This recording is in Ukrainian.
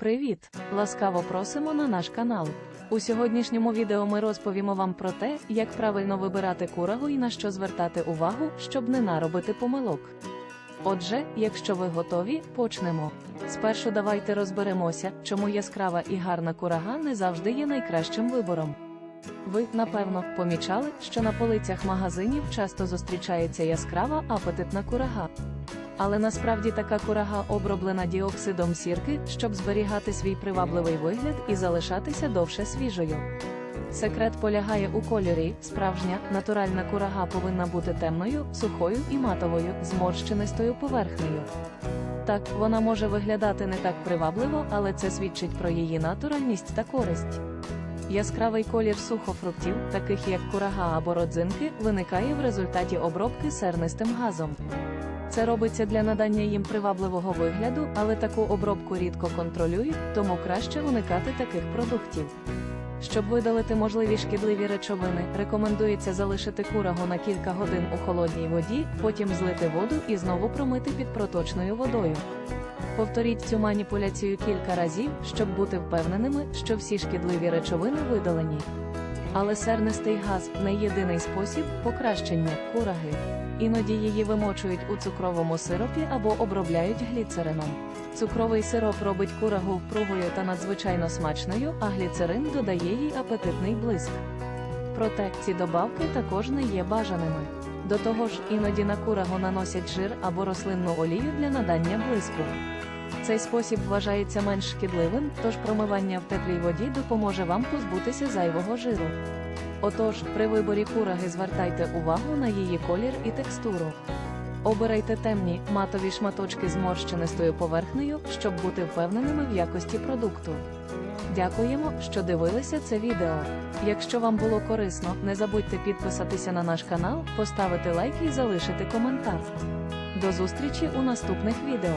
Привіт! Ласкаво просимо на наш канал. У сьогоднішньому відео ми розповімо вам про те, як правильно вибирати курагу і на що звертати увагу, щоб не наробити помилок. Отже, якщо ви готові, почнемо. Спершу давайте розберемося, чому яскрава і гарна курага не завжди є найкращим вибором. Ви, напевно, помічали, що на полицях магазинів часто зустрічається яскрава апетитна курага. Але насправді така курага оброблена діоксидом сірки, щоб зберігати свій привабливий вигляд і залишатися довше свіжою. Секрет полягає у кольорі. Справжня натуральна курага повинна бути темною, сухою і матовою, з поверхнею. Так, вона може виглядати не так привабливо, але це свідчить про її натуральність та користь. Яскравий колір сухофруктів, таких як курага або родзинки, виникає в результаті обробки сернистим газом. Це робиться для надання їм привабливого вигляду, але таку обробку рідко контролюють, тому краще уникати таких продуктів. Щоб видалити можливі шкідливі речовини, рекомендується залишити курагу на кілька годин у холодній воді, потім злити воду і знову промити під проточною водою. Повторіть цю маніпуляцію кілька разів, щоб бути впевненими, що всі шкідливі речовини видалені. Але сернистий газ не єдиний спосіб покращення кураги. Іноді її вимочують у цукровому сиропі або обробляють гліцерином. Цукровий сироп робить курагу впругою та надзвичайно смачною, а гліцерин додає їй апетитний блиск. Проте ці добавки також не є бажаними. До того ж, іноді на курагу наносять жир або рослинну олію для надання блиску. Цей спосіб вважається менш шкідливим, тож промивання в теплій воді допоможе вам позбутися зайвого жиру. Отож, при виборі кураги звертайте увагу на її колір і текстуру. Обирайте темні, матові шматочки з морщинистою поверхнею, щоб бути впевненими в якості продукту. Дякуємо, що дивилися це відео. Якщо вам було корисно, не забудьте підписатися на наш канал, поставити лайк і залишити коментар. До зустрічі у наступних відео.